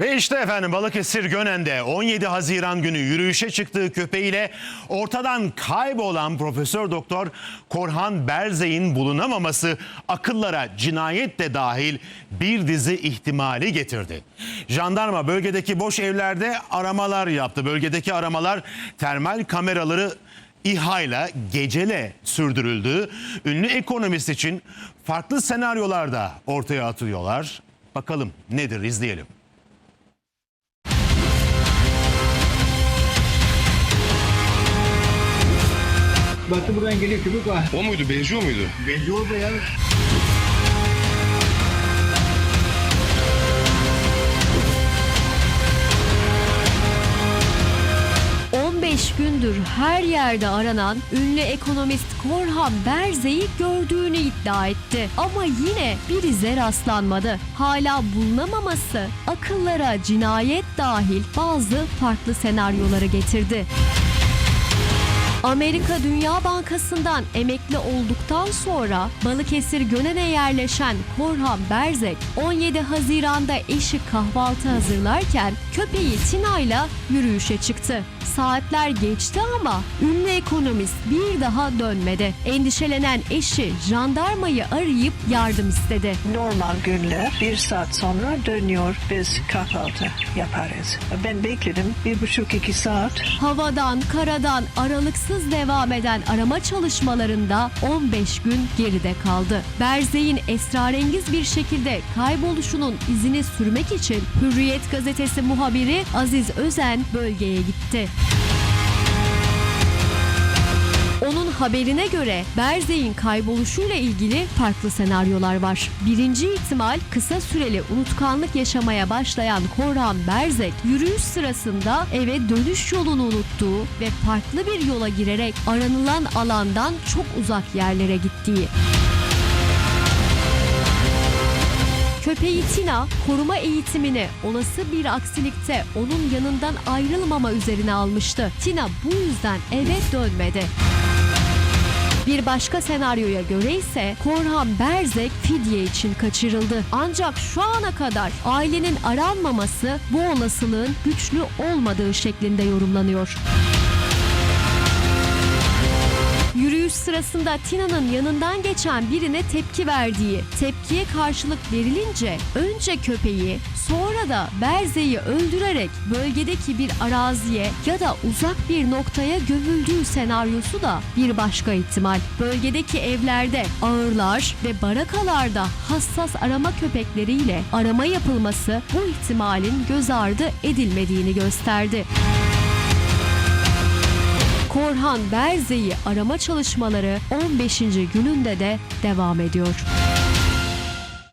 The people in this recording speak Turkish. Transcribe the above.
Ve işte efendim Balıkesir Gönen'de 17 Haziran günü yürüyüşe çıktığı köpeğiyle ortadan kaybolan Profesör Doktor Korhan Berzey'in bulunamaması akıllara cinayet de dahil bir dizi ihtimali getirdi. Jandarma bölgedeki boş evlerde aramalar yaptı. Bölgedeki aramalar termal kameraları İHA ile gecele sürdürüldü. Ünlü ekonomist için farklı senaryolar da ortaya atıyorlar. Bakalım nedir izleyelim. Baktı buradan geliyor köpek var. O muydu? Benziyor muydu? Belli orada ya. Hı. 15 gündür her yerde aranan ünlü ekonomist Korhan Berzey'i gördüğünü iddia etti. Ama yine bir ize rastlanmadı. Hala bulunamaması akıllara cinayet dahil bazı farklı senaryoları getirdi. Amerika Dünya Bankası'ndan emekli olduktan sonra Balıkesir Gönen'e yerleşen Korhan Berzek 17 Haziran'da eşi kahvaltı hazırlarken köpeği Tina'yla yürüyüşe çıktı. Saatler geçti ama ünlü ekonomist bir daha dönmedi. Endişelenen eşi jandarmayı arayıp yardım istedi. normal günler bir saat sonra dönüyor biz kahvaltı yaparız. Ben bekledim bir buçuk iki saat. Havadan, karadan aralıksız devam eden arama çalışmalarında 15 gün geride kaldı. Berzey'in esrarengiz bir şekilde kayboluşunun izini sürmek için Hürriyet gazetesi muhabiri Aziz Özen bölgeye gitti. Haberine göre Berzey'in kayboluşuyla ilgili farklı senaryolar var. Birinci ihtimal kısa süreli unutkanlık yaşamaya başlayan Korhan Berzek yürüyüş sırasında eve dönüş yolunu unuttuğu ve farklı bir yola girerek aranılan alandan çok uzak yerlere gittiği. Köpeği Tina koruma eğitimini olası bir aksilikte onun yanından ayrılmama üzerine almıştı. Tina bu yüzden eve dönmedi. Bir başka senaryoya göre ise Korhan Berzek fidye için kaçırıldı. Ancak şu ana kadar ailenin aranmaması bu olasılığın güçlü olmadığı şeklinde yorumlanıyor. Sırasında Tina'nın yanından geçen birine tepki verdiği, tepkiye karşılık verilince önce köpeği sonra da Berze'yi öldürerek bölgedeki bir araziye ya da uzak bir noktaya gömüldüğü senaryosu da bir başka ihtimal. Bölgedeki evlerde ağırlar ve barakalarda hassas arama köpekleriyle arama yapılması bu ihtimalin göz ardı edilmediğini gösterdi. Korhan Berze'yi arama çalışmaları 15. gününde de devam ediyor.